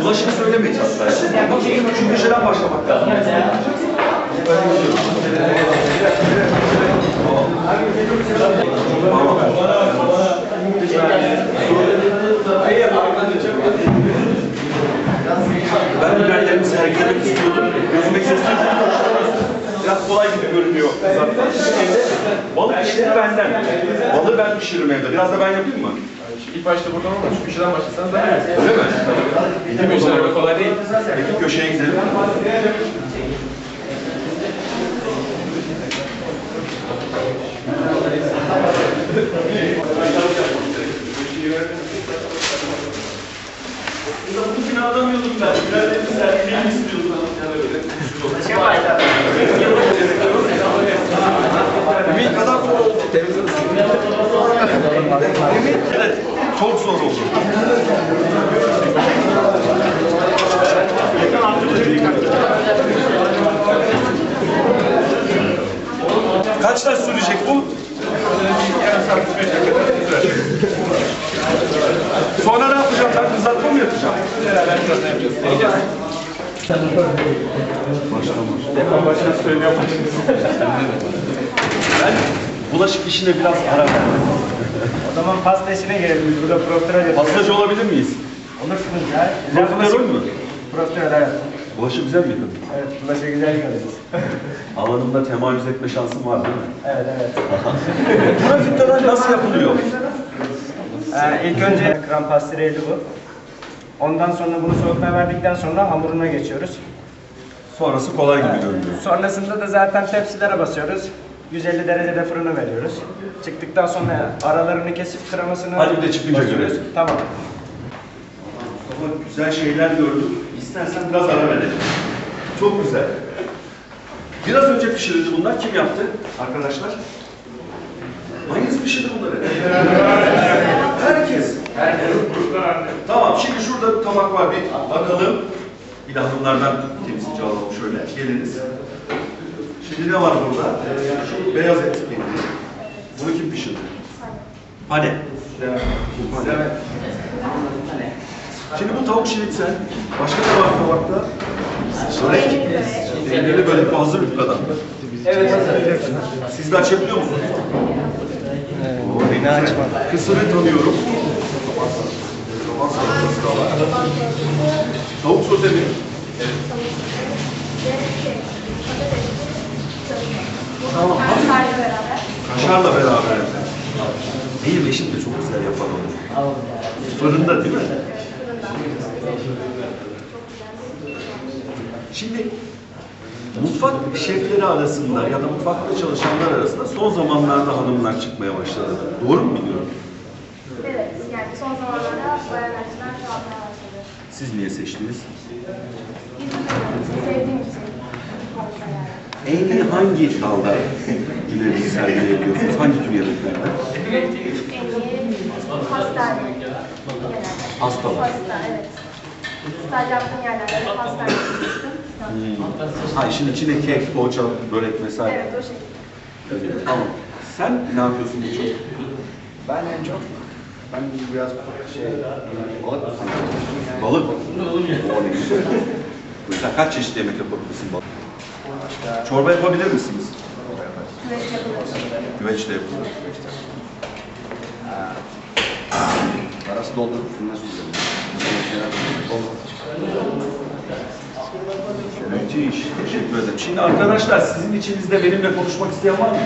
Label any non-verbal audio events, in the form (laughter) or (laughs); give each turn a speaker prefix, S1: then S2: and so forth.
S1: Bulaşık söylemeyiz hatta. Şu köşeden başlamak lazım. Ben biberlerimi sergilemek istiyordum. Gözüme kestim. Biraz kolay gibi görünüyor zaten. Balık işleri benden. Balığı ben pişiririm evde. Biraz da ben yapayım mı?
S2: İlk başta buradan olmaz. Şu köşeden başlasanız daha iyi.
S1: Öyle mi?
S2: Köşeler öyle kolay değil.
S1: Peki köşeye gidelim. Bu binadan yolum ben. Biberlerimi sergilemek istiyordum. Ümit kadar mı oldu? Evet, çok zor oldu. Kaç saat sürecek bu? Sonra ne yapacağım? Ben kızartma mı yapacağım? Başlamış.
S2: Başka söylüyorum.
S1: Ben bulaşık işine biraz ara verdim.
S3: O zaman pasta işine gelelim. Biz burada profiterol yapıyoruz.
S1: Pastacı olabilir miyiz?
S3: Olursunuz ya. Güzel
S1: Profiterol mü?
S3: Profiterol evet.
S1: Bulaşık güzel mi yıkadın?
S3: Evet, bulaşığı güzel yıkadınız. (laughs)
S1: Alanımda temayüz etme şansım var değil mi?
S3: evet, evet.
S1: Profiterol (laughs) nasıl yapılıyor?
S3: Ee, ilk önce krem pastireydi bu. Ondan sonra bunu soğutmaya verdikten sonra hamuruna geçiyoruz.
S1: Sonrası kolay gibi görünüyor.
S3: Sonrasında da zaten tepsilere basıyoruz. 150 derecede fırına veriyoruz. Çıktıktan sonra aralarını kesip kremasını
S1: Hadi bir de çıkınca
S3: basıyoruz.
S1: görelim.
S3: Tamam.
S1: Ama güzel şeyler gördüm. İstersen biraz ara verelim. Çok güzel. Biraz önce pişirildi bunlar. Kim yaptı? Arkadaşlar. Hangisi pişirdi bunları? Herkes. Tamam şimdi şurada bir tabak var bir bakalım. Bir de hanımlardan temsilci alalım şöyle. Geliniz. Şimdi ne var burada? Şu beyaz et peyniri. Bunu kim pişirdi? Pane. Pane. Şimdi bu tavuk şinitsel. Başka ne var tabakta? Börek. Peynirli börek bu hazır yufkadan.
S3: Evet, hazır.
S1: Siz de açabiliyor musunuz? Oo,
S3: beni açma.
S1: Kısırı tanıyorum. Çoban salatası da var. Tavuk sote mi? Tamam.
S4: Kaşarla beraber.
S1: Kaşarla beraber. Benim eşim de çok güzel yapar onu. Fırında değil mi? Şimdi mutfak şefleri arasında ya da mutfakta çalışanlar arasında son zamanlarda hanımlar çıkmaya başladı. Doğru mu biliyorum?
S4: Evet, yani son zamanlarda bayan açıdan çoğalmaya başladı.
S1: Siz niye seçtiniz?
S4: Bizim sevdiğim için.
S1: En iyi hangi dalda ileri sergileyebiliyorsunuz? Hangi tür yemeklerde?
S4: En iyi pastane genelde.
S1: Pastalar.
S4: Pasta, evet. Staj yaptığım yerlerde de pastane yapmıştım.
S1: Ha işin içine kek, poğaça, börek vesaire.
S4: Evet, o şekilde.
S1: Evet, Tamam. Sen ne yapıyorsun bu çok?
S5: Ben en çok ben biraz şey balık
S1: Balık. O ne güzel. Mesela kaç çeşit yemek yapabilirsin balık? Çorba yapabilir misiniz?
S4: Güveç yapılır.
S1: Güveç de yapılır.
S5: arası doldurup fırına süzüyorum.
S1: Müthiş. Teşekkür ederim. Şimdi arkadaşlar sizin içinizde benimle konuşmak isteyen var mı?